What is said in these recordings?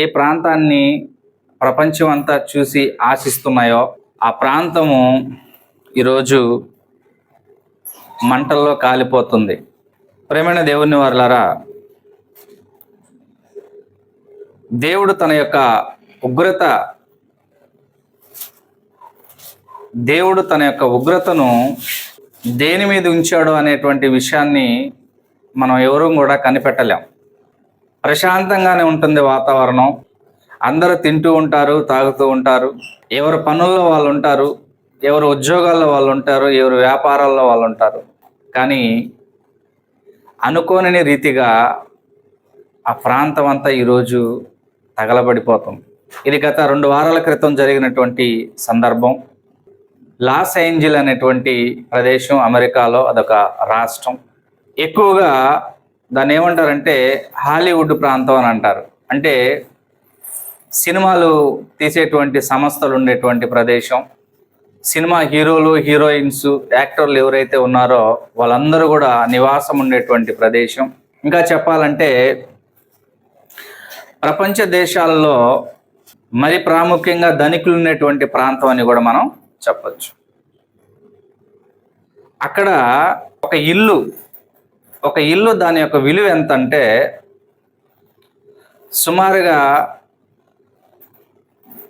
ఏ ప్రాంతాన్ని ప్రపంచం అంతా చూసి ఆశిస్తున్నాయో ఆ ప్రాంతము ఈరోజు మంటల్లో కాలిపోతుంది. ప్రేమైన దేవుని వారులారా దేవుడు తన యొక్క ఉగ్రత దేవుడు తన యొక్క ఉగ్రతను దేని మీద ఉంచాడు అనేటువంటి విషయాన్ని మనం ఎవరూ కూడా కనిపెట్టలేం. ప్రశాంతంగానే ఉంటుంది వాతావరణం. అందరూ తింటూ ఉంటారు తాగుతూ ఉంటారు. ఎవరు పనుల్లో వాళ్ళు ఉంటారు ఎవరు ఉద్యోగాల్లో వాళ్ళు ఉంటారు ఎవరు వ్యాపారాల్లో వాళ్ళు ఉంటారు. కానీ అనుకోని రీతిగా ఆ ప్రాంతం అంతా ఈరోజు తగలబడిపోతుంది. ఇది గత రెండు వారాల క్రితం జరిగినటువంటి సందర్భం. లాస్ ఏంజిల్ అనేటువంటి ప్రదేశం అమెరికాలో అదొక రాష్ట్రం. ఎక్కువగా దాన్ని ఏమంటారంటే హాలీవుడ్ ప్రాంతం అని అంటారు. అంటే సినిమాలు తీసేటువంటి సంస్థలు ఉండేటువంటి ప్రదేశం. సినిమా హీరోలు హీరోయిన్స్ యాక్టర్లు ఎవరైతే ఉన్నారో వాళ్ళందరూ కూడా నివాసం ఉండేటువంటి ప్రదేశం. ఇంకా చెప్పాలంటే ప్రపంచ దేశాల్లో మరి ప్రాముఖ్యంగా ధనికులు ఉండేటువంటి ప్రాంతం అని కూడా మనం చెప్పచ్చు. అక్కడ ఒక ఇల్లు ఒక ఇల్లు దాని యొక్క విలువ ఎంత అంటే సుమారుగా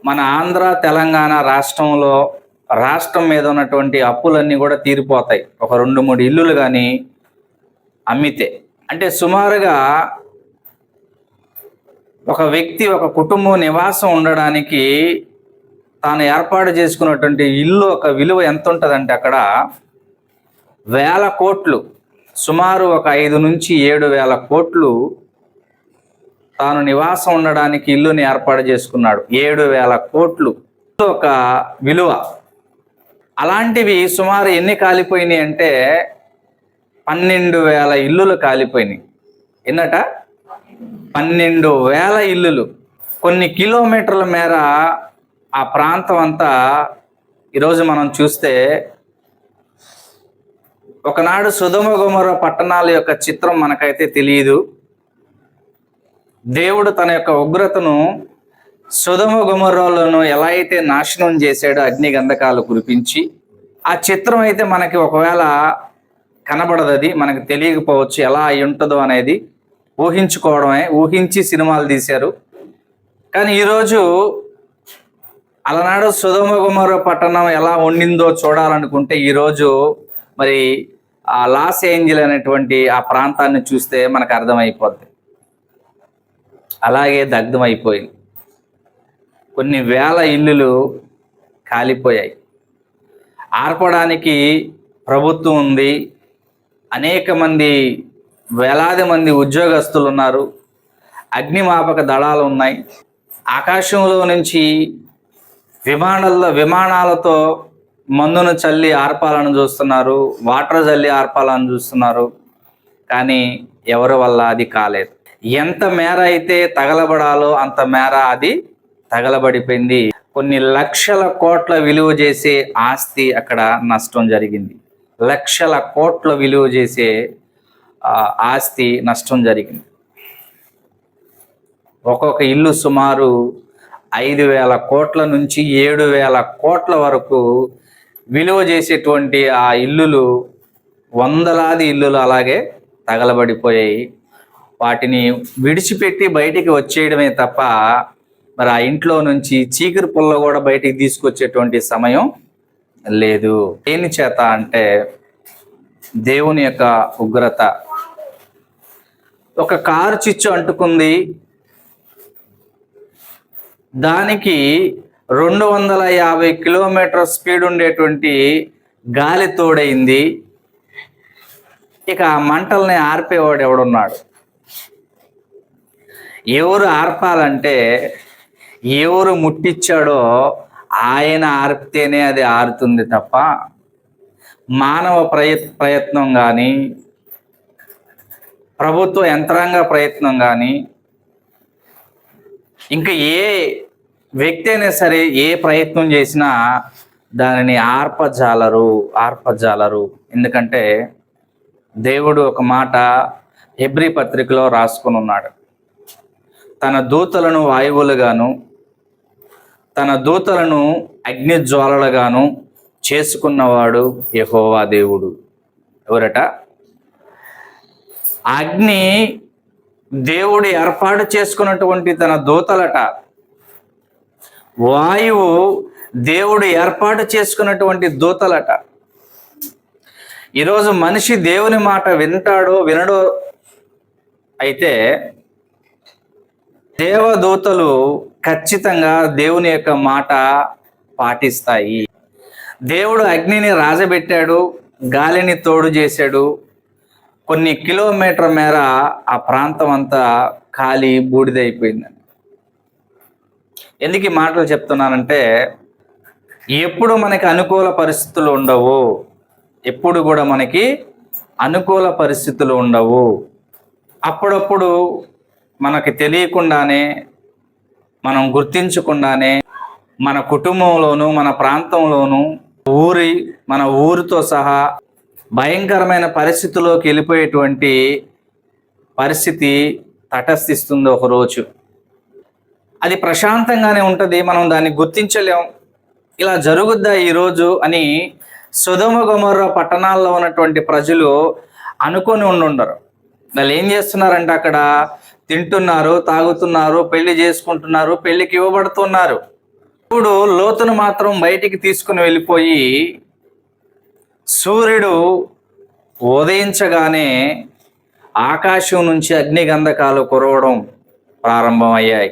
మన ఆంధ్ర తెలంగాణ రాష్ట్రంలో రాష్ట్రం మీద ఉన్నటువంటి అప్పులన్నీ కూడా తీరిపోతాయి. ఒక రెండు మూడు ఇల్లులు కానీ అమ్మితే. అంటే సుమారుగా ఒక వ్యక్తి ఒక కుటుంబం నివాసం ఉండడానికి తాను ఏర్పాటు చేసుకున్నటువంటి ఇల్లు ఒక విలువ ఎంత ఉంటుందంటే అక్కడ వేల కోట్లు. సుమారు ఒక ఐదు నుంచి ఏడు వేల కోట్లు తాను నివాసం ఉండడానికి ఇల్లుని ఏర్పాటు చేసుకున్నాడు. ఏడు వేల కోట్లు. ఒక విలువ. అలాంటివి సుమారు ఎన్ని కాలిపోయినాయి అంటే పన్నెండు వేల ఇల్లులు కాలిపోయినాయి. ఎన్నట? పన్నెండు వేల ఇల్లులు. కొన్ని కిలోమీటర్ల మేర ఆ ప్రాంతం అంతా ఈరోజు మనం చూస్తే ఒకనాడు సుధమ గుమర పట్టణాల యొక్క చిత్రం మనకైతే తెలియదు దేవుడు తన యొక్క ఉగ్రతను సుధమ గుమర్రాలను ఎలా అయితే నాశనం చేశాడో అగ్ని గంధకాలు కురిపించి ఆ చిత్రం అయితే మనకి ఒకవేళ కనబడదు అది మనకు తెలియకపోవచ్చు ఎలా అయి ఉంటుందో అనేది ఊహించుకోవడమే ఊహించి సినిమాలు తీశారు. కానీ ఈరోజు అలనాడు సుధమ గుమర పట్టణం ఎలా ఉండిందో చూడాలనుకుంటే ఈరోజు మరి ఆ లాస్ ఏంజిల్ అనేటువంటి ఆ ప్రాంతాన్ని చూస్తే మనకు అర్థమైపోద్ది. అలాగే దగ్ధమైపోయింది. కొన్ని వేల ఇల్లులు కాలిపోయాయి. ఆర్పడానికి ప్రభుత్వం ఉంది. అనేక మంది వేలాది మంది ఉద్యోగస్తులు ఉన్నారు. అగ్నిమాపక దళాలు ఉన్నాయి. ఆకాశంలో నుంచి విమానాల్లో విమానాలతో మందును చల్లి ఆర్పాలను చూస్తున్నారు వాటర్ చల్లి ఆర్పాలను చూస్తున్నారు కానీ ఎవరి వల్ల అది కాలేదు. ఎంత మేర అయితే తగలబడాలో అంత మేర అది తగలబడిపోయింది. కొన్ని లక్షల కోట్ల విలువ చేసే ఆస్తి అక్కడ నష్టం జరిగింది. లక్షల కోట్ల విలువ చేసే ఆస్తి నష్టం జరిగింది. ఒక్కొక్క ఇల్లు సుమారు ఐదు వేల కోట్ల నుంచి ఏడు వేల కోట్ల వరకు విలువ చేసేటువంటి ఆ ఇల్లులు వందలాది ఇల్లులు అలాగే తగలబడిపోయాయి. వాటిని విడిచిపెట్టి బయటికి వచ్చేయడమే తప్ప మరి ఆ ఇంట్లో నుంచి చీకటి పుల్ల కూడా బయటికి తీసుకొచ్చేటువంటి సమయం లేదు. దేని చేత అంటే దేవుని యొక్క ఉగ్రత. ఒక కారు చిచ్చు అంటుకుంది. దానికి రెండు వందల యాభై కిలోమీటర్ స్పీడ్ ఉండేటువంటి గాలి తోడైంది. ఇక ఆ మంటల్ని ఆర్పేవాడు ఎవడున్నాడు? ఎవరు ఆర్పాలంటే ఎవరు ముట్టించాడో ఆయన ఆర్పితేనే అది ఆరుతుంది తప్ప మానవ ప్రయత్ ప్రయత్నం కానీ ప్రభుత్వ యంత్రాంగ ప్రయత్నం కానీ ఇంకా ఏ వ్యక్తి అయినా సరే ఏ ప్రయత్నం చేసినా దానిని ఆర్పజాలరు ఆర్పజాలరు. ఎందుకంటే దేవుడు ఒక మాట హెబ్రి పత్రికలో రాసుకుని ఉన్నాడు. తన దూతలను వాయువులుగాను తన దూతలను అగ్ని జ్వాలలుగాను చేసుకున్నవాడు యహోవా దేవుడు. ఎవరట? అగ్ని దేవుడు ఏర్పాటు చేసుకున్నటువంటి తన దూతలట. వాయువు దేవుడు ఏర్పాటు చేసుకున్నటువంటి దూతలట. ఈరోజు మనిషి దేవుని మాట వింటాడో వినడో అయితే దేవదూతలు ఖచ్చితంగా దేవుని యొక్క మాట పాటిస్తాయి. దేవుడు అగ్నిని రాజబెట్టాడు గాలిని తోడు చేశాడు. కొన్ని కిలోమీటర్ మేర ఆ ప్రాంతం అంతా ఖాళీ బూడిదైపోయిందని ఎందుకు ఈ మాటలు చెప్తున్నానంటే ఎప్పుడు మనకి అనుకూల పరిస్థితులు ఉండవు ఎప్పుడు కూడా మనకి అనుకూల పరిస్థితులు ఉండవు. అప్పుడప్పుడు మనకి తెలియకుండానే మనం గుర్తించకుండానే మన కుటుంబంలోను మన ప్రాంతంలోను ఊరి మన ఊరితో సహా భయంకరమైన పరిస్థితిలోకి వెళ్ళిపోయేటువంటి పరిస్థితి తటస్థిస్తుంది ఒకరోజు. అది ప్రశాంతంగానే ఉంటుంది మనం దాన్ని గుర్తించలేం. ఇలా జరుగుద్దా ఈరోజు అని సుధమ గుమర్ర పట్టణాల్లో ఉన్నటువంటి ప్రజలు అనుకొని ఉండుండరు. వాళ్ళు ఏం చేస్తున్నారంటే అక్కడ తింటున్నారు తాగుతున్నారు పెళ్ళి చేసుకుంటున్నారు పెళ్ళికి ఇవ్వబడుతున్నారు. ఇప్పుడు లోతును మాత్రం బయటికి తీసుకుని వెళ్ళిపోయి సూర్యుడు ఉదయించగానే ఆకాశం నుంచి అగ్నిగంధకాలు కురవడం ప్రారంభమయ్యాయి.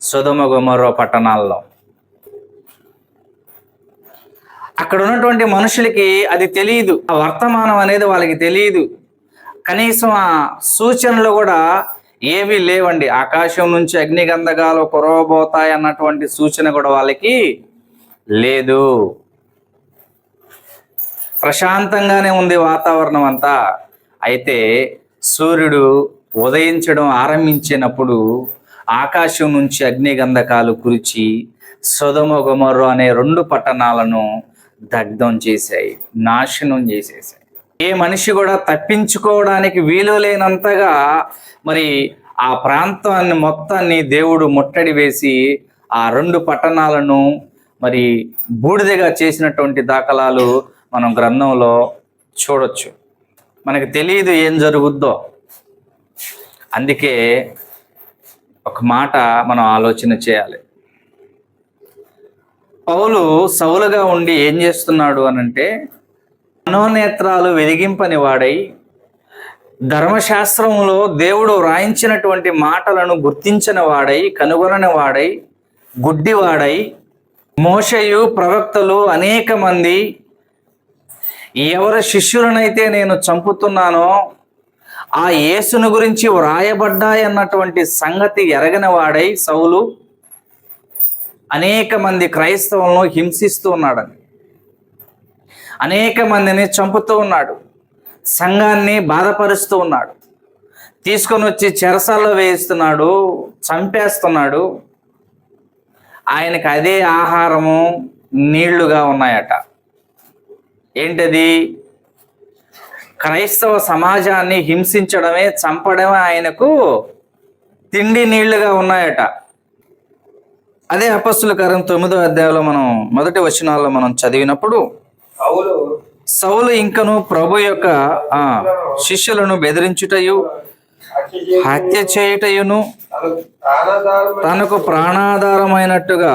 సుధమ గుమరో పట్టణాల్లో. అక్కడ ఉన్నటువంటి మనుషులకి అది తెలియదు ఆ వర్తమానం అనేది వాళ్ళకి తెలియదు కనీసం ఆ సూచనలు కూడా ఏవి లేవండి. ఆకాశం నుంచి అగ్నిగంధకాలు కురవబోతాయి అన్నటువంటి సూచన కూడా వాళ్ళకి లేదు. ప్రశాంతంగానే ఉంది వాతావరణం అంతా. అయితే సూర్యుడు ఉదయించడం ఆరంభించినప్పుడు ఆకాశం నుంచి అగ్నిగంధకాలు కురిచి సుధమ గుమర్రు అనే రెండు పట్టణాలను దగ్ధం చేశాయి నాశనం చేసేసాయి ఏ మనిషి కూడా తప్పించుకోవడానికి వీలు లేనంతగా మరి ఆ ప్రాంతాన్ని మొత్తాన్ని దేవుడు ముట్టడి వేసి ఆ రెండు పట్టణాలను మరి బూడిదగా చేసినటువంటి దాఖలాలు మనం గ్రంథంలో చూడొచ్చు. మనకు తెలియదు ఏం జరుగుద్దో. అందుకే ఒక మాట మనం ఆలోచన చేయాలి. పౌలు సౌలుగా ఉండి ఏం చేస్తున్నాడు అనంటే మనోనేత్రాలు వెలిగింపని వాడై ధర్మశాస్త్రంలో దేవుడు వ్రాయించినటువంటి మాటలను గుర్తించిన వాడై కనుగొనని వాడై గుడ్డివాడై మోషయు ప్రవక్తలు అనేక మంది ఎవరి శిష్యులనైతే నేను చంపుతున్నానో ఆ యేసును గురించి వ్రాయబడ్డాయన్నటువంటి సంగతి ఎరగని వాడై సౌలు అనేక మంది క్రైస్తవులను హింసిస్తూ ఉన్నాడని. అనేక మందిని చంపుతూ ఉన్నాడు. సంఘాన్ని బాధపరుస్తూ ఉన్నాడు. తీసుకొని వచ్చి చెరసాల్లో వేయిస్తున్నాడు చంపేస్తున్నాడు. ఆయనకు అదే ఆహారము నీళ్ళుగా ఉన్నాయట. ఏంటది? క్రైస్తవ సమాజాన్ని హింసించడమే చంపడమే ఆయనకు తిండి నీళ్ళుగా ఉన్నాయట. అదే అపస్సుల కారం తొమ్మిదో అధ్యాయంలో మనం మొదటి వచనాల్లో మనం చదివినప్పుడు సౌలు ఇంకను ప్రభు యొక్క ఆ శిష్యులను బెదిరించుటయు హత్య చేయుటయును తనకు ప్రాణాధారమైన తనకు ప్రాణాధారమైనట్టుగా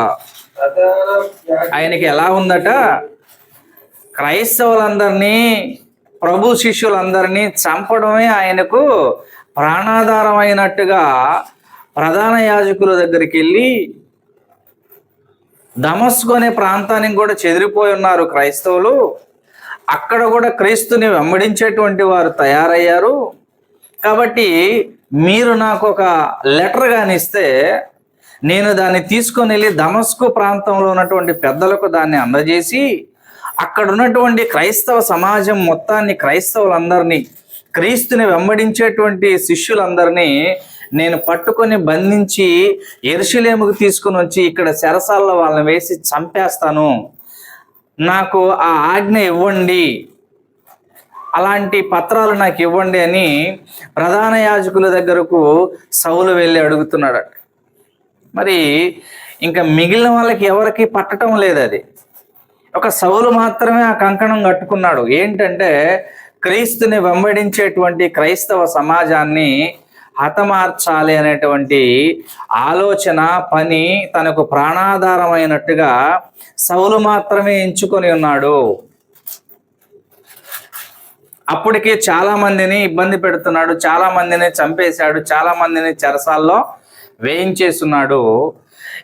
ఆయనకి ఎలా ఉందట? క్రైస్తవులందరినీ ప్రభు శిష్యులందరినీ చంపడమే ఆయనకు ప్రాణాధారమైనట్టుగా ప్రధాన యాజకుల దగ్గరికి వెళ్ళి దమస్కు అనే ప్రాంతానికి కూడా చెదిరిపోయి ఉన్నారు క్రైస్తవులు. అక్కడ కూడా క్రీస్తుని వెంబడించేటువంటి వారు తయారయ్యారు. కాబట్టి మీరు నాకు ఒక లెటర్ కానీ ఇస్తే నేను దాన్ని తీసుకొని వెళ్ళి దమస్కు ప్రాంతంలో ఉన్నటువంటి పెద్దలకు దాన్ని అందజేసి అక్కడ ఉన్నటువంటి క్రైస్తవ సమాజం మొత్తాన్ని క్రైస్తవులందరినీ క్రీస్తుని వెంబడించేటువంటి శిష్యులందరినీ నేను పట్టుకొని బంధించి ఎరుశలేముకు తీసుకుని వచ్చి ఇక్కడ చెరసాల్లో వాళ్ళని వేసి చంపేస్తాను. నాకు ఆ ఆజ్ఞ ఇవ్వండి. అలాంటి పత్రాలు నాకు ఇవ్వండి అని ప్రధాన యాజకుల దగ్గరకు సౌలు వెళ్ళి అడుగుతున్నాడట. మరి ఇంకా మిగిలిన వాళ్ళకి ఎవరికి పట్టడం లేదు అది. ఒక సౌలు మాత్రమే ఆ కంకణం కట్టుకున్నాడు. ఏంటంటే క్రీస్తుని వెంబడించేటువంటి క్రైస్తవ సమాజాన్ని హతమార్చాలి అనేటువంటి ఆలోచన పని తనకు ప్రాణాధారమైనట్టుగా సౌలు మాత్రమే ఎంచుకొని ఉన్నాడు. అప్పటికే చాలా మందిని ఇబ్బంది పెడుతున్నాడు చాలా మందిని చంపేశాడు చాలా మందిని చెరసాల్లో వేయించేస్తున్నాడు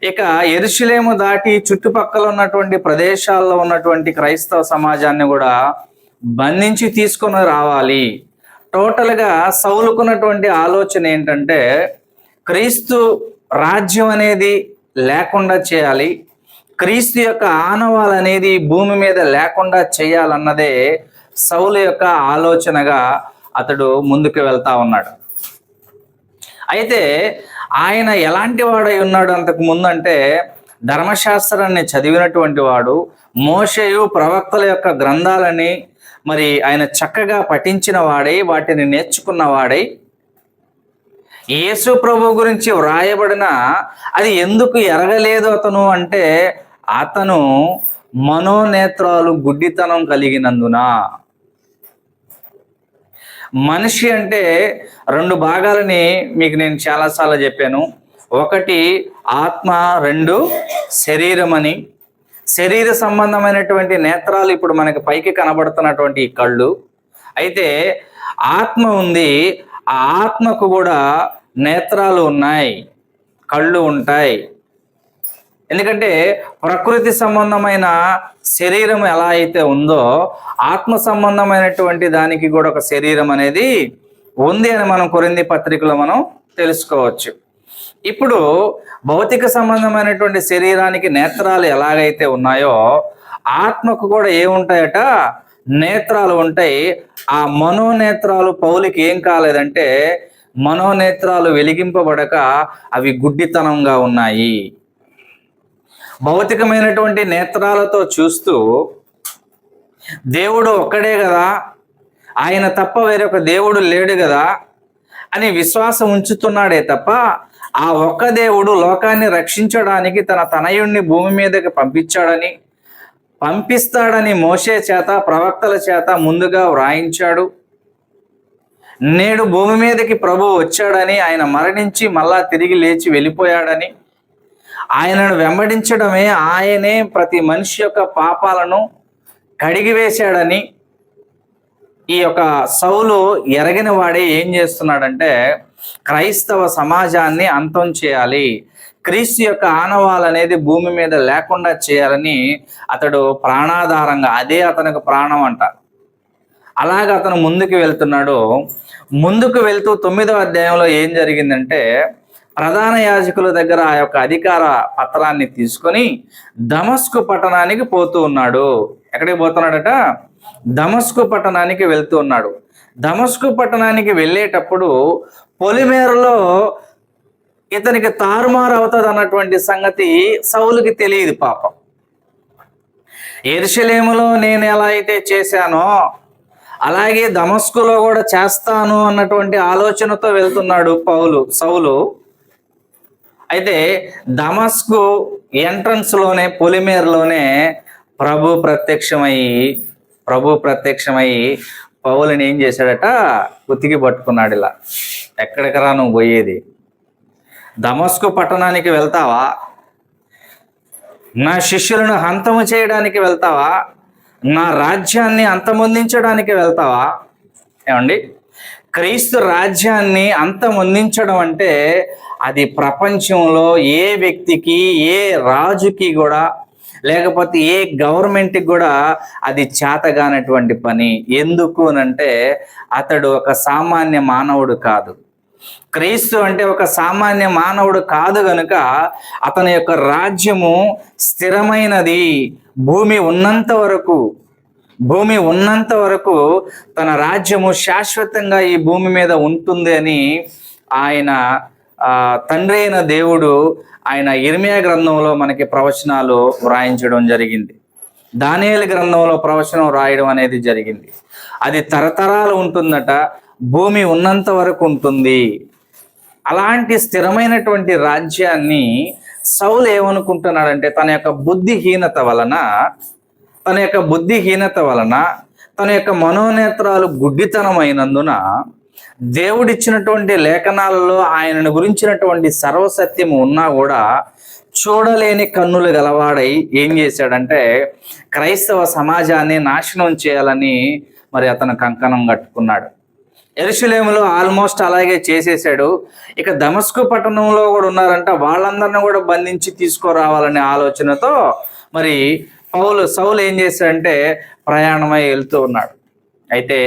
ఇక ఎరుషులేము దాటి చుట్టుపక్కల ఉన్నటువంటి ప్రదేశాల్లో ఉన్నటువంటి క్రైస్తవ సమాజాన్ని కూడా బంధించి తీసుకొని రావాలి. టోటల్గా సౌలుకున్నటువంటి ఆలోచన ఏంటంటే క్రీస్తు రాజ్యం అనేది లేకుండా చేయాలి. క్రీస్తు యొక్క ఆనవాలు అనేది భూమి మీద లేకుండా చేయాలన్నదే సౌలు యొక్క ఆలోచనగా అతడు ముందుకు వెళ్తా ఉన్నాడు. అయితే ఆయన ఎలాంటి వాడై ఉన్నాడు అంతకు ముందు అంటే ధర్మశాస్త్రాన్ని చదివినటువంటి వాడు మోషయు ప్రవక్తల యొక్క గ్రంథాలని మరి ఆయన చక్కగా పఠించిన వాడై వాటిని నేర్చుకున్న వాడై యేసు ప్రభు గురించి వ్రాయబడిన అది ఎందుకు ఎరగలేదు అతను అంటే అతను మనోనేత్రాలు గుడ్డితనం కలిగినందున. మనిషి అంటే రెండు భాగాలని మీకు నేను చాలాసార్లు చెప్పాను. ఒకటి ఆత్మ రెండు శరీరం అని. శరీర సంబంధమైనటువంటి నేత్రాలు ఇప్పుడు మనకి పైకి కనబడుతున్నటువంటి ఈ కళ్ళు. అయితే ఆత్మ ఉంది ఆ ఆత్మకు కూడా నేత్రాలు ఉన్నాయి కళ్ళు ఉంటాయి. ఎందుకంటే ప్రకృతి సంబంధమైన శరీరం ఎలా అయితే ఉందో ఆత్మ సంబంధమైనటువంటి దానికి కూడా ఒక శరీరం అనేది ఉంది అని మనం కొరింది పత్రికలో మనం తెలుసుకోవచ్చు. ఇప్పుడు భౌతిక సంబంధమైనటువంటి శరీరానికి నేత్రాలు ఎలాగైతే ఉన్నాయో ఆత్మకు కూడా ఏముంటాయట నేత్రాలు ఉంటాయి. ఆ మనోనేత్రాలు పౌలికి ఏం కాలేదంటే మనోనేత్రాలు వెలిగింపబడక అవి గుడ్డితనంగా ఉన్నాయి. భౌతికమైనటువంటి నేత్రాలతో చూస్తూ దేవుడు ఒక్కడే కదా ఆయన తప్ప వేరొక దేవుడు లేడు కదా అని విశ్వాసం ఉంచుతున్నాడే తప్ప ఆ ఒక్క దేవుడు లోకాన్ని రక్షించడానికి తన తనయుణ్ణి భూమి మీదకి పంపించాడని పంపిస్తాడని మోసే చేత ప్రవక్తల చేత ముందుగా వ్రాయించాడు. నేడు భూమి మీదకి ప్రభు వచ్చాడని ఆయన మరణించి మళ్ళా తిరిగి లేచి వెళ్ళిపోయాడని ఆయనను వెంబడించడమే ఆయనే ప్రతి మనిషి యొక్క పాపాలను కడిగివేశాడని ఈ యొక్క సౌలు ఎరగిన వాడే ఏం చేస్తున్నాడంటే క్రైస్తవ సమాజాన్ని అంతం చేయాలి. క్రీస్తు యొక్క ఆనవాలు అనేది భూమి మీద లేకుండా చేయాలని అతడు ప్రాణాధారంగా అదే అతనికి ప్రాణం అంట. అలాగ అతను ముందుకు వెళ్తున్నాడు. ముందుకు వెళ్తూ తొమ్మిదవ అధ్యాయంలో ఏం జరిగిందంటే ప్రధాన యాజకుల దగ్గర ఆ యొక్క అధికార పత్రాన్ని తీసుకొని దమస్కు పట్టణానికి పోతూ ఉన్నాడు. ఎక్కడికి పోతున్నాడట? దమస్కు పట్టణానికి వెళ్తూ ఉన్నాడు. దమస్కు పట్టణానికి వెళ్ళేటప్పుడు పొలిమేరలో ఇతనికి తారుమారు అవుతుంది అన్నటువంటి సంగతి సౌలుకి తెలియదు పాపం. ఎరుషలేములో నేను ఎలా అయితే చేశానో అలాగే దమస్కులో కూడా చేస్తాను అన్నటువంటి ఆలోచనతో వెళ్తున్నాడు పౌలు సౌలు. అయితే దమస్కు ఎంట్రన్స్లోనే పొలిమేరలోనే ప్రభు ప్రత్యక్షమయ్యి ప్రభు ప్రత్యక్షమయ్యి పౌలని ఏం చేశాడట? ఉతికి పట్టుకున్నాడు ఇలా. ఎక్కడికరా నువ్వు పోయేది? దమస్కు పట్టణానికి వెళ్తావా? నా శిష్యులను హంతము చేయడానికి వెళ్తావా? నా రాజ్యాన్ని అంతమొందించడానికి వెళ్తావా? ఏమండి? క్రీస్తు రాజ్యాన్ని అంతమొందించడం అంటే అది ప్రపంచంలో ఏ వ్యక్తికి ఏ రాజుకి కూడా లేకపోతే ఏ గవర్నమెంట్కి కూడా అది చేతగానటువంటి పని. ఎందుకు అనంటే అతడు ఒక సామాన్య మానవుడు కాదు. క్రీస్తు అంటే ఒక సామాన్య మానవుడు కాదు గనుక అతని యొక్క రాజ్యము స్థిరమైనది. భూమి ఉన్నంత వరకు భూమి ఉన్నంత వరకు తన రాజ్యము శాశ్వతంగా ఈ భూమి మీద ఉంటుంది అని ఆయన తండ్రి అయిన దేవుడు ఆయన ఇర్మియా గ్రంథంలో మనకి ప్రవచనాలు వ్రాయించడం జరిగింది. దానియల గ్రంథంలో ప్రవచనం రాయడం అనేది జరిగింది. అది తరతరాలు ఉంటుందట భూమి ఉన్నంత వరకు ఉంటుంది. అలాంటి స్థిరమైనటువంటి రాజ్యాన్ని సౌలు ఏమనుకుంటున్నాడంటే తన యొక్క బుద్ధిహీనత వలన తన యొక్క బుద్ధిహీనత వలన తన యొక్క మనోనేత్రాలు గుడ్డితనమైనందున దేవుడిచ్చినటువంటి లేఖనాలలో ఆయనను గురించినటువంటి సర్వసత్యము ఉన్నా కూడా చూడలేని కన్నులు గలవాడై ఏం చేశాడంటే క్రైస్తవ సమాజాన్ని నాశనం చేయాలని మరి అతను కంకణం కట్టుకున్నాడు. ఎరుషులేములో ఆల్మోస్ట్ అలాగే చేసేసాడు ఇక దమస్కు పట్టణంలో కూడా ఉన్నారంట. వాళ్ళందరిని కూడా బంధించి తీసుకురావాలనే ఆలోచనతో మరి పౌలు సౌలు ఏం చేశాడంటే ప్రయాణమై వెళ్తూ ఉన్నాడు. అయితే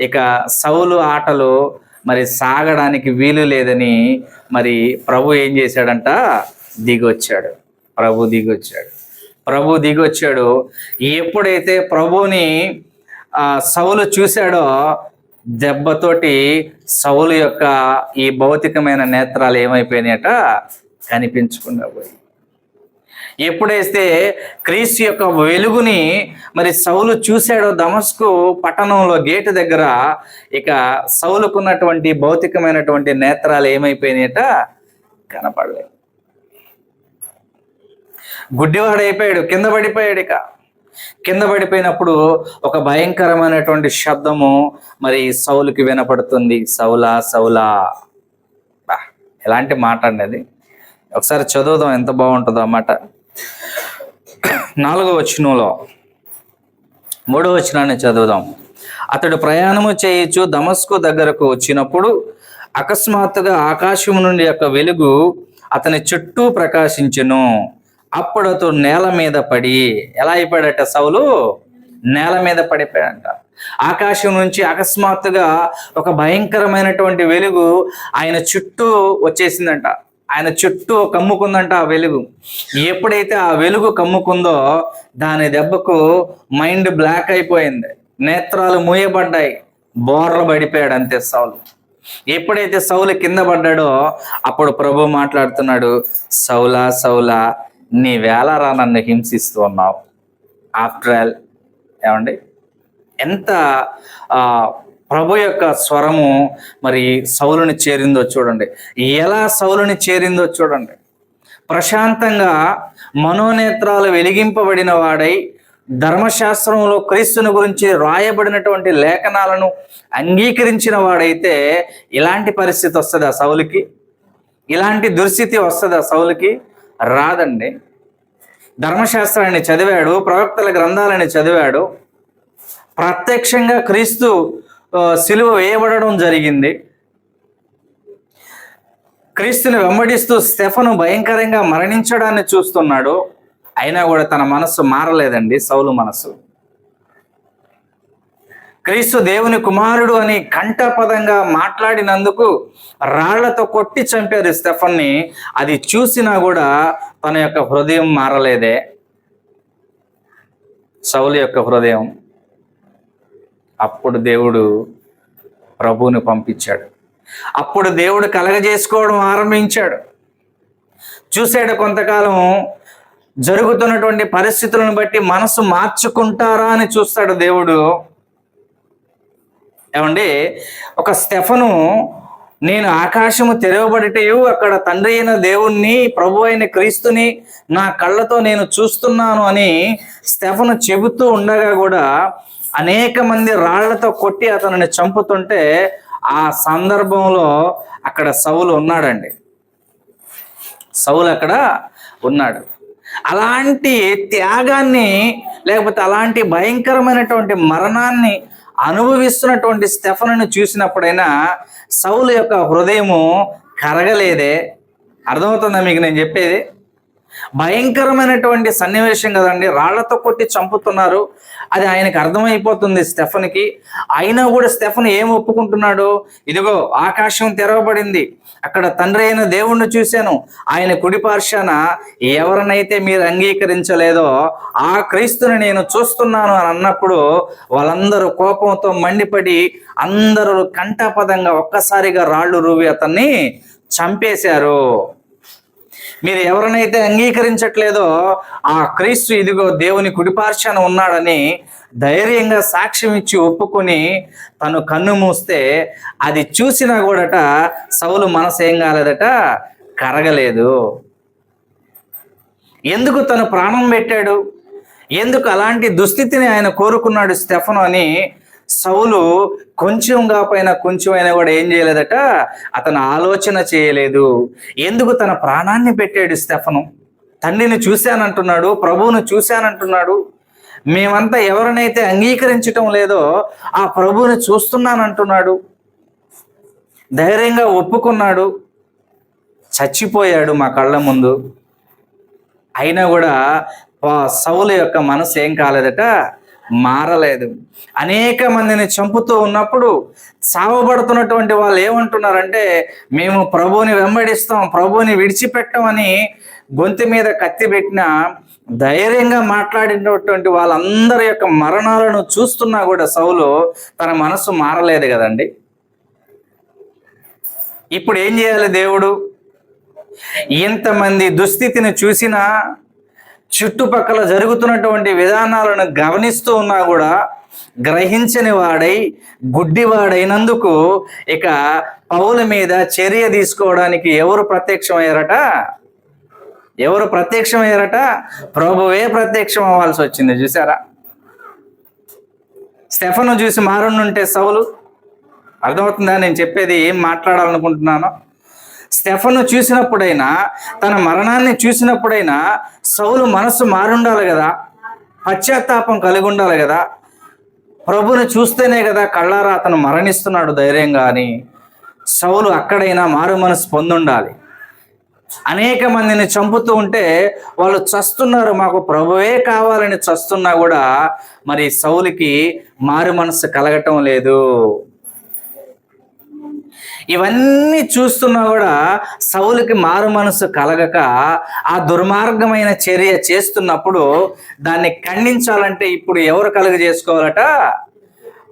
ఇక సౌలు ఆటలు మరి సాగడానికి వీలు లేదని మరి ప్రభు ఏం చేశాడంట? దిగొచ్చాడు. ప్రభు దిగొచ్చాడు. ప్రభు దిగొచ్చాడు. ఎప్పుడైతే ప్రభుని సౌలు చూశాడో దెబ్బతోటి సౌలు యొక్క ఈ భౌతికమైన నేత్రాలు ఏమైపోయినాయట? కనిపించకుండా పోయి ఎప్పుడైతే క్రీస్తు యొక్క వెలుగుని మరి సౌలు చూశాడో దమస్కు పట్టణంలో గేటు దగ్గర ఇక సౌలుకున్నటువంటి భౌతికమైనటువంటి నేత్రాలు ఏమైపోయినాయట? కనపడలేదు. గుడ్డివాడైపోయాడు కింద పడిపోయాడు ఇక. కింద పడిపోయినప్పుడు ఒక భయంకరమైనటువంటి శబ్దము మరి సౌలుకి వినపడుతుంది. సౌలా సౌలా. ఎలాంటి మాట అండి అది? ఒకసారి చదువుదాం ఎంత బాగుంటుందో అన్నమాట నాలుగో వచనంలో మూడో వచనాన్ని చదువుదాం. అతడు ప్రయాణము చేయొచ్చు దమస్కు దగ్గరకు వచ్చినప్పుడు అకస్మాత్తుగా ఆకాశం నుండి యొక్క వెలుగు అతని చుట్టూ ప్రకాశించును. అప్పుడు అతడు నేల మీద పడి ఎలా అయిపోయాడట సౌలు? నేల మీద పడిపోయాడంట. ఆకాశం నుంచి అకస్మాత్తుగా ఒక భయంకరమైనటువంటి వెలుగు ఆయన చుట్టూ వచ్చేసిందంట. ఆయన చుట్టూ కమ్ముకుందంట ఆ వెలుగు. ఎప్పుడైతే ఆ వెలుగు కమ్ముకుందో దాని దెబ్బకు మైండ్ బ్లాక్ అయిపోయింది. నేత్రాలు మూయబడ్డాయి. బోర్లు పడిపోయాడు అంతే సౌలు. ఎప్పుడైతే సౌలు కింద పడ్డాడో అప్పుడు ప్రభు మాట్లాడుతున్నాడు సౌలా సౌలా నీ వేలారా నన్ను హింసిస్తూ ఉన్నావు. ఆఫ్టర్ ఆల్ ఏమండి? ఎంత ప్రభు యొక్క స్వరము మరి సౌలుని చేరిందో చూడండి. ఎలా సౌలుని చేరిందో చూడండి. ప్రశాంతంగా మనోనేత్రాలు వెలిగింపబడిన వాడై ధర్మశాస్త్రంలో క్రీస్తుని గురించి రాయబడినటువంటి లేఖనాలను అంగీకరించిన వాడైతే ఇలాంటి పరిస్థితి వస్తుందా సౌలుకి? ఇలాంటి దుస్థితి వస్తుందా సౌలుకి? రాదండి. ధర్మశాస్త్రాన్ని చదివాడు ప్రవక్తల గ్రంథాలని చదివాడు ప్రత్యక్షంగా క్రీస్తు సిలువ వేయబడడం జరిగింది. క్రీస్తుని వెంబడిస్తూ స్టెఫను భయంకరంగా మరణించడాన్ని చూస్తున్నాడు. అయినా కూడా తన మనస్సు మారలేదండి సౌలు మనస్సు. క్రీస్తు దేవుని కుమారుడు అని కంఠపదంగా మాట్లాడినందుకు రాళ్ళతో కొట్టి చంపారు స్టెఫన్ని. అది చూసినా కూడా తన యొక్క హృదయం మారలేదే. సౌలు యొక్క హృదయం. అప్పుడు దేవుడు ప్రభువుని పంపించాడు. అప్పుడు దేవుడు కలగజేసుకోవడం ఆరంభించాడు. చూసాడు కొంతకాలం జరుగుతున్నటువంటి పరిస్థితులను బట్టి మనసు మార్చుకుంటారా అని చూస్తాడు దేవుడు. ఏమండి? ఒక స్టెఫను నేను ఆకాశము తెరవబడిటేయు అక్కడ తండ్రి అయిన దేవుణ్ణి ప్రభు అయిన క్రీస్తుని నా కళ్ళతో నేను చూస్తున్నాను అని స్టెఫను చెబుతూ ఉండగా కూడా అనేక మంది రాళ్ళతో కొట్టి అతనిని చంపుతుంటే ఆ సందర్భంలో అక్కడ సౌలు ఉన్నాడండి. సౌలు అక్కడ ఉన్నాడు. అలాంటి త్యాగాన్ని లేకపోతే అలాంటి భయంకరమైనటువంటి మరణాన్ని అనుభవిస్తున్నటువంటి స్టెఫన్ను చూసినప్పుడైనా సౌలు యొక్క హృదయము కరగలేదే. అర్థమవుతుందా మీకు నేను చెప్పేది? భయంకరమైనటువంటి సన్నివేశం కదండి. రాళ్ళతో కొట్టి చంపుతున్నారు. అది ఆయనకు అర్థమైపోతుంది స్టెఫన్కి. అయినా కూడా స్టెఫన్ ఏం ఒప్పుకుంటున్నాడు? ఇదిగో ఆకాశం తెరవబడింది. అక్కడ తండ్రి అయిన దేవుణ్ణి చూశాను. ఆయన కుడి పార్శాన ఎవరినైతే మీరు అంగీకరించలేదో ఆ క్రీస్తుని నేను చూస్తున్నాను అని అన్నప్పుడు వాళ్ళందరూ కోపంతో మండిపడి అందరూ కంఠపదంగా ఒక్కసారిగా రాళ్ళు రువి అతన్ని చంపేశారు. మీరు ఎవరినైతే అంగీకరించట్లేదో ఆ క్రీస్తు ఇదిగో దేవుని కుడిపార్శాన ఉన్నాడని ధైర్యంగా సాక్ష్యం ఇచ్చి ఒప్పుకొని తను కన్ను మూస్తే అది చూసినా కూడాట సౌలు మనసు ఏం కాలేదట? కరగలేదు. ఎందుకు తను ప్రాణం పెట్టాడు? ఎందుకు అలాంటి దుస్థితిని ఆయన కోరుకున్నాడు స్టెఫను అని సౌలు కొంచెంగా పైన కొంచెం అయినా కూడా ఏం చేయలేదట? అతను ఆలోచన చేయలేదు. ఎందుకు తన ప్రాణాన్ని పెట్టాడు స్టెఫను? తండ్రిని చూశానంటున్నాడు ప్రభువును చూశానంటున్నాడు. మేమంతా ఎవరినైతే అంగీకరించటం లేదో ఆ ప్రభువుని చూస్తున్నానంటున్నాడు. ధైర్యంగా ఒప్పుకున్నాడు. చచ్చిపోయాడు మా కళ్ళ ముందు. అయినా కూడా పా- సౌలు యొక్క మనసు ఏం కాలేదట? మారలేదు. అనేక మందిని చంపుతూ ఉన్నప్పుడు చావబడుతున్నటువంటి వాళ్ళు ఏమంటున్నారంటే మేము ప్రభువుని వెంబడిస్తాం ప్రభువుని విడిచిపెట్టమని గొంతు మీద కత్తి పెట్టిన ధైర్యంగా మాట్లాడినటువంటి వాళ్ళందరి యొక్క మరణాలను చూస్తున్నా కూడా సౌలు తన మనసు మారలేదు కదండి. ఇప్పుడు ఏం చేయాలి దేవుడు? ఇంతమంది దుస్థితిని చూసినా చుట్టుపక్కల జరుగుతున్నటువంటి విధానాలను గమనిస్తూ ఉన్నా కూడా గ్రహించని వాడై గుడ్డివాడైనందుకు ఇక పౌల మీద చర్య తీసుకోవడానికి ఎవరు ప్రత్యక్షమయ్యారట? ఎవరు ప్రత్యక్షమయ్యారట? ప్రభువే ప్రత్యక్షం అవ్వాల్సి వచ్చింది చూసారా స్టెఫను చూసి మారుండుంటే సౌలు? అర్థమవుతుందా? నేను చెప్పేది ఏం మాట్లాడాలనుకుంటున్నానో? స్టెఫను చూసినప్పుడైనా తన మరణాన్ని చూసినప్పుడైనా సౌలు మనసు మారుండాలి కదా? పశ్చాత్తాపం కలిగి ఉండాలి కదా? ప్రభుని చూస్తేనే కదా కళ్ళారా అతను మరణిస్తున్నాడు ధైర్యంగా అని సౌలు అక్కడైనా మారు మనసు పొందుండాలి. అనేక మందిని చంపుతూ ఉంటే వాళ్ళు చస్తున్నారు మాకు ప్రభువే కావాలని చస్తున్నా కూడా మరి సౌలికి మారు మనసు కలగటం లేదు. ఇవన్నీ చూస్తున్నా కూడా సౌలుకి మారు మనసు కలగక ఆ దుర్మార్గమైన చర్య చేస్తున్నప్పుడు దాన్ని ఖండించాలంటే ఇప్పుడు ఎవరు కలగ చేసుకోవాలట?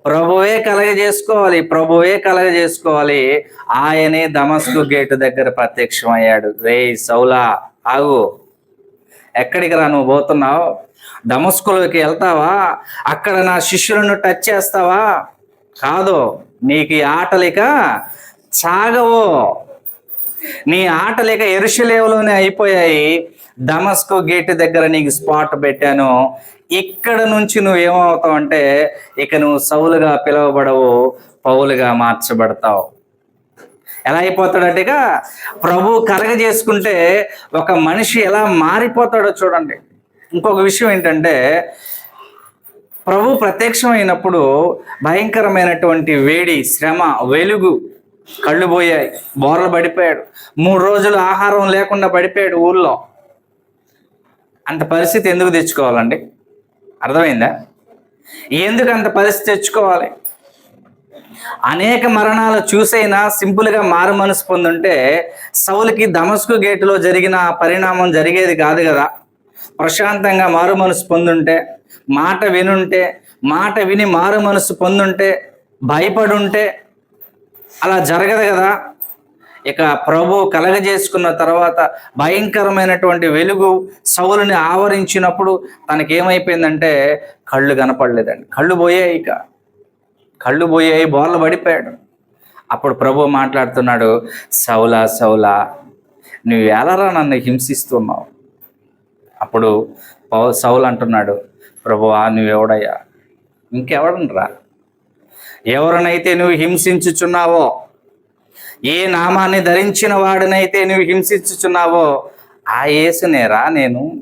ప్రభువే కలగజేసుకోవాలి ప్రభువే కలగజేసుకోవాలి ఆయనే దమస్కు గేటు దగ్గర ప్రత్యక్షమయ్యాడు. రే సౌలా ఆగు. ఎక్కడికి రా నువ్వు పోతున్నావు? దమస్కులోకి వెళ్తావా? అక్కడ నా శిష్యులను టచ్ చేస్తావా? కాదు నీకు ఆటలిక సాగవు. నీ ఆట లేక ఎరుషలేవులోనే అయిపోయాయి. డమస్కో గేట్ దగ్గర నీకు స్పాట్ పెట్టాను. ఇక్కడ నుంచి నువ్వేమవుతావు అంటే ఇక నువ్వు సౌలుగా పిలువబడవు పౌలుగా మార్చబడతావు. ఎలా అయిపోతాడంటే ఇక ప్రభు కలగ చేసుకుంటే ఒక మనిషి ఎలా మారిపోతాడో చూడండి. ఇంకొక విషయం ఏంటంటే ప్రభు ప్రత్యక్షమైనప్పుడు భయంకరమైనటువంటి వేడి శ్రమ వెలుగు కళ్ళు పోయాయి బోర్లు పడిపోయాడు. మూడు రోజులు ఆహారం లేకుండా పడిపోయాడు ఊళ్ళో అంత పరిస్థితి ఎందుకు తెచ్చుకోవాలండి? అర్థమైందా? ఎందుకు అంత పరిస్థితి తెచ్చుకోవాలి? అనేక మరణాలు చూసైనా సింపుల్గా మారు మనసు పొందుంటే సౌలుకి దమస్కు గేటులో జరిగిన పరిణామం జరిగేది కాదు కదా. ప్రశాంతంగా మారు మనసు పొందుంటే మాట వినుంటే మాట విని మారు మనసు పొందుంటే భయపడుంటే అలా జరగదు కదా. ఇక ప్రభు కలగజేసుకున్న తర్వాత భయంకరమైనటువంటి వెలుగు సౌలుని ఆవరించినప్పుడు తనకేమైపోయిందంటే కళ్ళు కనపడలేదండి. కళ్ళు పోయాయి ఇక. కళ్ళు పోయాయి బోర్లు పడిపోయాడు. అప్పుడు ప్రభు మాట్లాడుతున్నాడు సౌలా సౌలా నువ్వు ఎలారా నన్ను హింసిస్తున్నావు అప్పుడు పౌ సౌలు అంటున్నాడు ప్రభువా నువ్వెవడయ్యా? ఇంకెవడనరా ఎవరినైతే నువ్వు హింసించుచున్నావో ఏ నామాన్ని ధరించిన వాడినైతే నువ్వు హింసించుచున్నావో ఆ యేసునేరా నేను.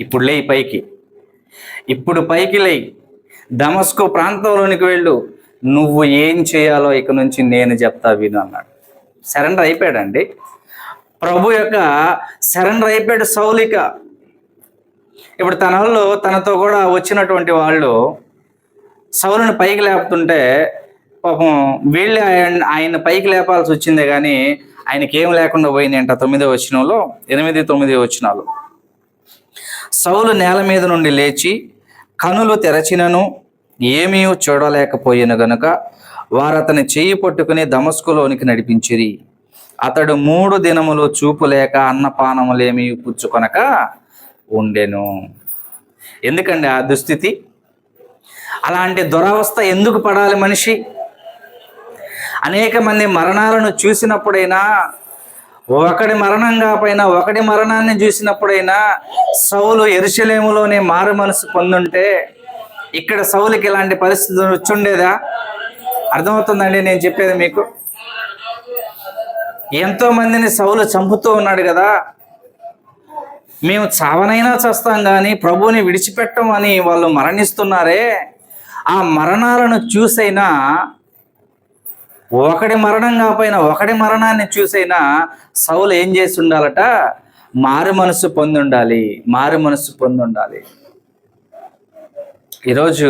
ఇప్పుడు లేయి పైకి. ఇప్పుడు పైకి లేయి. దమస్కు ప్రాంతంలోనికి వెళ్ళు. నువ్వు ఏం చేయాలో ఇక నుంచి నేను చెప్తా విను అన్నాడు. సరెండర్ అయిపోయాడండి. ప్రభు యొక్క సరెండర్ అయిపోయాడు సౌలిక. ఇప్పుడు తన వాళ్ళు తనతో కూడా వచ్చినటువంటి వాళ్ళు సౌలుని పైకి లేపుతుంటే పాపం వీళ్ళే ఆయన ఆయన పైకి లేపాల్సి వచ్చిందే కానీ ఆయనకి ఏం లేకుండా పోయిందంట తొమ్మిదో వచ్చినంలో ఎనిమిది తొమ్మిది వచ్చినాలు సౌలు నేల మీద నుండి లేచి కనులు తెరచినను ఏమీ చూడలేకపోయిన గనుక వారు అతని చెయ్యి పట్టుకుని దమస్కులోనికి నడిపించిరి. అతడు మూడు దినములు చూపు లేక అన్నపానములేమీ పుచ్చుకొనక ఉండెను. ఎందుకండి ఆ దుస్థితి? అలాంటి దురవస్థ ఎందుకు పడాలి మనిషి? అనేక మంది మరణాలను చూసినప్పుడైనా ఒకటి మరణంగా పైన ఒకటి మరణాన్ని చూసినప్పుడైనా సౌలు ఎరుశలేములోనే మారు మనసు పొందుంటే ఇక్కడ సౌలుకి ఇలాంటి పరిస్థితి వచ్చుండేదా? అర్థమవుతుందండి నేను చెప్పేది మీకు. ఎంతో మందిని సౌలు చంపుతూ ఉన్నాడు కదా. మేము చావనైనా చస్తాం కానీ ప్రభువుని విడిచిపెట్టం అని వాళ్ళు మరణిస్తున్నారే. ఆ మరణాలను చూసైనా ఒకటి మరణం కాకపోయినా ఒకటి మరణాన్ని చూసైనా సౌలు ఏం చేసి ఉండాలట మారు మనసు పొంది ఉండాలి మారు మనసు పొంది ఉండాలి ఈరోజు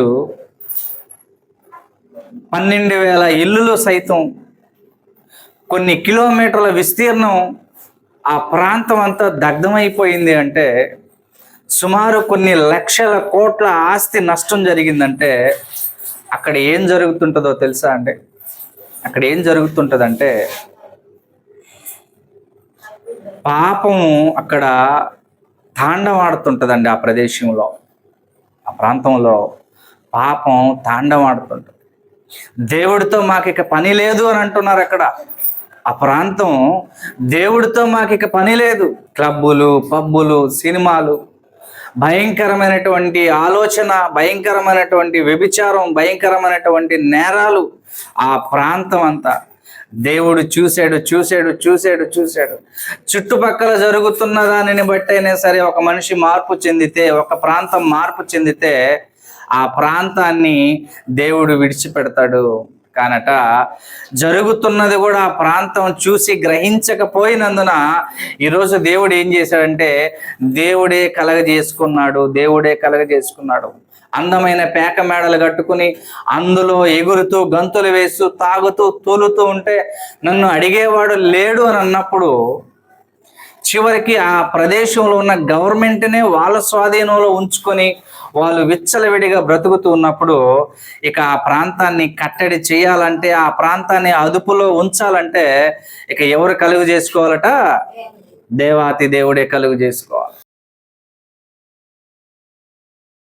పన్నెండు వేల ఇల్లులు సైతం కొన్ని కిలోమీటర్ల విస్తీర్ణం ఆ ప్రాంతం అంతా దగ్ధమైపోయింది అంటే సుమారు కొన్ని లక్షల కోట్ల ఆస్తి నష్టం జరిగిందంటే అక్కడ ఏం జరుగుతుంటుందో తెలుసా అండి? అక్కడ ఏం జరుగుతుంటుందంటే పాపం అక్కడ తాండవాడుతుంటుందండి ఆ ప్రదేశంలో ఆ ప్రాంతంలో పాపం తాండవాడుతుంటుంది. దేవుడితో మాకు ఇక పని లేదు అని అంటున్నారు అక్కడ. ఆ ప్రాంతం దేవుడితో మాకు ఇక పని లేదు. క్లబ్బులు పబ్బులు సినిమాలు భయంకరమైనటువంటి ఆలోచన భయంకరమైనటువంటి వ్యభిచారం భయంకరమైనటువంటి నేరాలు ఆ ప్రాంతం అంతా. దేవుడు చూశాడు చూశాడు చూశాడు చూశాడు. చుట్టుపక్కల జరుగుతున్న దానిని బట్టి అయినా సరే ఒక మనిషి మార్పు చెందితే ఒక ప్రాంతం మార్పు చెందితే ఆ ప్రాంతాన్ని దేవుడు విడిచిపెడతాడు. కానట జరుగుతున్నది కూడా ఆ ప్రాంతం చూసి గ్రహించకపోయినందున ఈరోజు దేవుడు ఏం చేశాడంటే దేవుడే కలగజేసుకున్నాడు దేవుడే కలగజేసుకున్నాడు. అందమైన పేక మేడలు కట్టుకుని అందులో ఎగురుతూ గంతులు వేస్తూ తాగుతూ తూలుతూ ఉంటే నన్ను అడిగేవాడు లేడు అని అన్నప్పుడు చివరికి ఆ ప్రదేశంలో ఉన్న గవర్నమెంట్నే వాళ్ళ స్వాధీనంలో ఉంచుకొని వాళ్ళు విచ్చలవిడిగా బ్రతుకుతూ ఉన్నప్పుడు ఇక ఆ ప్రాంతాన్ని కట్టడి చేయాలంటే ఆ ప్రాంతాన్ని అదుపులో ఉంచాలంటే ఇక ఎవరు కలుగు చేసుకోవాలట? దేవాతి దేవుడే కలుగు చేసుకోవాలి.